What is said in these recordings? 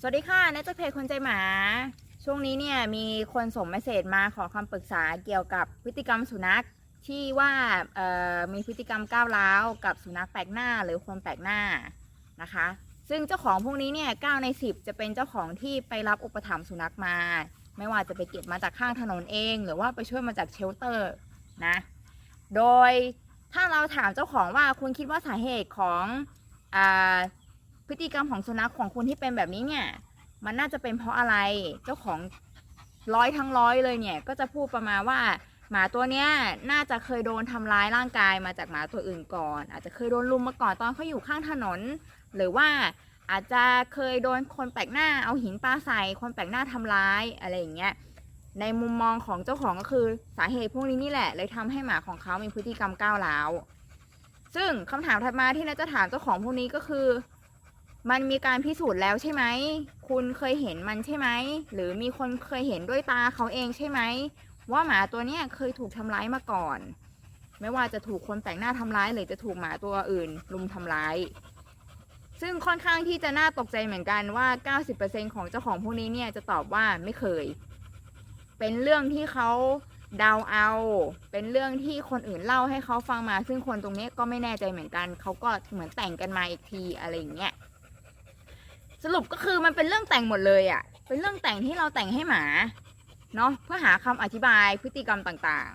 สวัสดีค่ะเนตเพจคนใจหมา ช่วงนี้เนี่ยมีคนส่งเมสเซจมาขอคำปรึกษาเกี่ยวกับพฤติกรรมสุนัขที่ว่ามีพฤติกรรมก้าวร้าวกับสุนัขแปลกหน้าหรือคนแปลกหน้านะคะ ซึ่งเจ้าของพวกนี้เนี่ย9ใน10จะเป็นเจ้าของที่ไปรับอุปถัมภ์สุนัขมา ไม่ว่าจะไปเก็บมาจากข้างถนนเอง หรือว่าไปช่วยมาจากเชลเตอร์นะโดยถ้าเราถามเจ้าของว่าคุณคิดว่าสาเหตุของ พฤติกรรมของสุนัขของคุณที่เป็นแบบนี้เนี่ย มันน่าจะเป็นเพราะอะไรเจ้าของร้อยทั้งร้อยเลยเนี่ย ก็จะพูดประมาณว่า หมาตัวเนี้ยน่าจะเคยโดนทำร้ายร่างกายมาจากหมาตัวอื่นก่อน อาจจะเคยโดนลุมมาก่อนตอนเขาอยู่ข้างถนน หรือว่าอาจจะเคยโดนคนแปลกหน้าเอาหินปาใส่คนแปลกหน้าทำร้ายอะไรอย่างเงี้ยในมุมมองของเจ้าของก็คือสาเหตุพวกนี้นี่แหละ เลยทำให้หมาของเขามีพฤติกรรมก้าวร้าวซึ่งคำถามถัดมาที่นาจะถามเจ้าของพวกนี้ก็คือ มันมีการพิสูจน์แล้วใช่ไหม คุณเคยเห็นมันใช่ไหม หรือมีคนเคยเห็นด้วยตาเขาเองใช่ไหม ว่าหมาตัวเนี้ยเคยถูกทำร้ายมาก่อน ไม่ว่าจะถูกคนแปลกหน้าทำร้ายหรือจะถูกหมาตัวอื่นลุมทำร้าย ซึ่งค่อนข้างที่จะน่าตกใจเหมือนกันว่า 90%ของเจ้าของพวกนี้เนี่ยจะตอบว่าไม่เคย เป็นเรื่องที่เขาเดาเอา เป็นเรื่องที่คนอื่นเล่าให้เขาฟังมา ซึ่งคนตรงนี้ก็ไม่แน่ใจเหมือนกัน เขาก็เหมือนแต่งกันมาอีกทีอะไรอย่างเงี้ย สรุปก็คือมันเป็นเรื่องแต่งหมดเลยอะ่ะ เป็นเรื่องแต่งที่เราแต่งให้หมา เนาะเพื่อหาคำอธิบายพฤติกรรมต่าง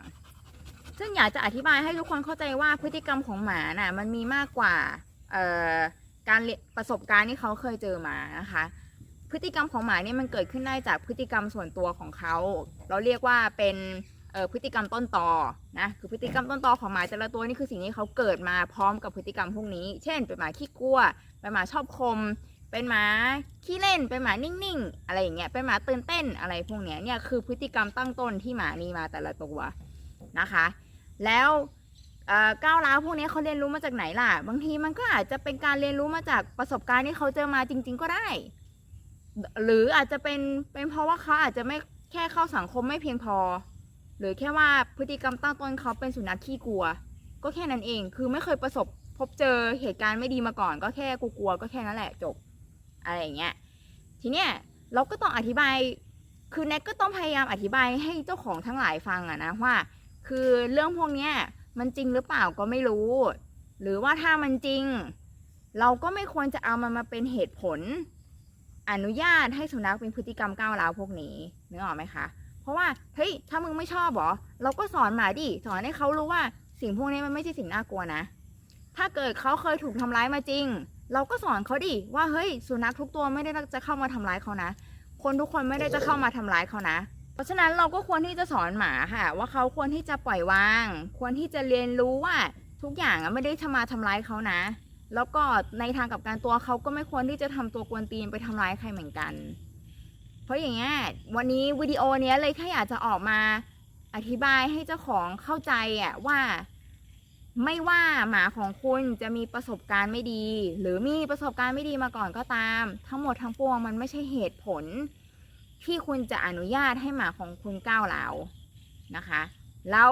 ๆ ซึ่งอยากจะอธิบายให้ทุกคนเข้าใจว่าพฤติกรรมของหมาน่ะมันมีมากกว่าการประสบการณ์ที่เขาเคยเจอมานะคะ พฤติกรรมของหมาเนี่ยมันเกิดขึ้นได้จากพฤติกรรมส่วนตัวของเขา เราเรียกว่าเป็นพฤติกรรมต้นตอนะคือพฤติกรรมต้นตอของหมาแต่ละตัวนี่คือสิ่งที่เขาเกิดมาพร้อมกับพฤติกรรมพวกนี้ เช่นเป็นหมาขี้กลัวเป็นหมาชอบคม เป็นหมาขี้เล่นเป็นหมานิ่งๆ อะไรอย่างเงี้ยเป็นหมาตื่นเต้นอะไรพวกเนี้ยเนี่ยคือพฤติกรรมตั้งต้นที่หมามีมาแต่ละตัวนะคะ แล้วก้าวร้าวพวกนี้เขาเรียนรู้มาจากไหนล่ะ บางทีมันก็อาจจะเป็นการเรียนรู้มาจากประสบการณ์ที่เขาเจอมาจริง ๆ ก็ได้ หรืออาจจะเป็นเป็นเพราะว่าเขาอาจจะไม่แค่เข้าสังคมไม่เพียงพอ หรือแค่ว่าพฤติกรรมตั้งต้นเขาเป็นสุนัขขี้กลัว ก็แค่นั้นเองคือไม่เคยประสบพบเจอเหตุการณ์ไม่ดีมาก่อน ก็แค่กูกลัวก็แค่นั้นแหละจบ อะไรอย่างเงี้ยทีเนี้ยเราก็ต้องอธิบายคือแน็กก็ต้องพยายามอธิบายให้เจ้าของทั้งหลายฟังอะนะว่า คือเรื่องพวกเนี้ยมันจริงหรือเปล่าก็ไม่รู้ หรือว่าถ้ามันจริง เราก็ไม่ควรจะเอามันมาเป็นเหตุผล อนุญาตให้สุนัขเป็นพฤติกรรมก้าวร้าวพวกนี้นึกออกไหมคะเพราะว่าเฮ้ยถ้ามึงไม่ชอบหรอเราก็สอนหมาดิสอนให้เขารู้ว่าสิ่งพวกนี้มันไม่ใช่สิ่งน่ากลัวนะ ถ้าเกิดเขาเคยถูกทำร้ายมาจริง เราก็สอนเขาดิว่าเฮ้ยสุนัขทุกตัวไม่ได้จะเข้ามาทำร้ายเขานะ คนทุกคนไม่ได้จะเข้ามาทำร้ายเขานะ เพราะฉะนั้นเราก็ควรที่จะสอนหมาค่ะ ว่าเขาควรที่จะปล่อยวาง ควรที่จะเรียนรู้ว่าทุกอย่างไม่ได้จะมาทำร้ายเขานะ แล้วก็ในทางกับการตัวเขาก็ไม่ควรที่จะทำตัวกวนตีนไปทำร้ายใครเหมือนกัน เพราะอย่างเงี้ยวันนี้วิดีโอเนี้ยเลยแค่อยากจะออกมาอธิบายให้เจ้าของเข้าใจอะว่า ไม่ว่าหมาของคุณจะมีประสบการณ์ไม่ดี หรือมีประสบการณ์ไม่ดีมาก่อนก็ตาม ทั้งหมดทั้งปวงมันไม่ใช่เหตุผล ที่คุณจะอนุญาตให้หมาของคุณก้าวเรานะคะ เรา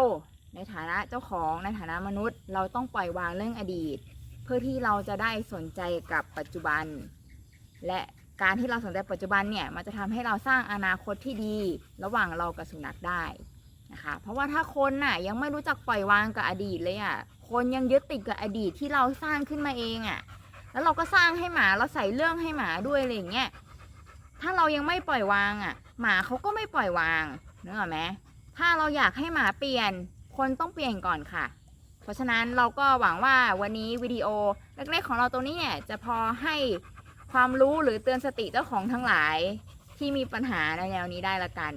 ในฐานะเจ้าของในฐานะมนุษย์ เราต้องปล่อยวางเรื่องอดีต เพื่อที่เราจะได้สนใจกับปัจจุบัน และการที่เราสนใจปัจจุบันเนี่ยมันจะทำให้เราสร้างอนาคตที่ดี ระหว่างเรากับสุนัขได้ นะคะ เพราะว่าถ้าคนน่ะยังไม่รู้จักปล่อยวางกับอดีตเลยอะ คนยังยึดติดกับอดีตที่เราสร้างขึ้นมาเองอะ แล้วเราก็สร้างให้หมาเราใส่เรื่องให้หมาด้วยอะไรอย่างเงี้ย ถ้าเรายังไม่ปล่อยวางอะ หมาเขาก็ไม่ปล่อยวางนึกออกไหมถ้าเราอยากให้หมาเปลี่ยน คนต้องเปลี่ยนก่อนค่ะ เพราะฉะนั้นเราก็หวังว่าวันนี้วิดีโอเล็กๆของเราตรงนี้เนี่ยจะพอให้ความรู้หรือเตือนสติเจ้าของทั้งหลายที่มีปัญหาในแนวนี้ได้ละกัน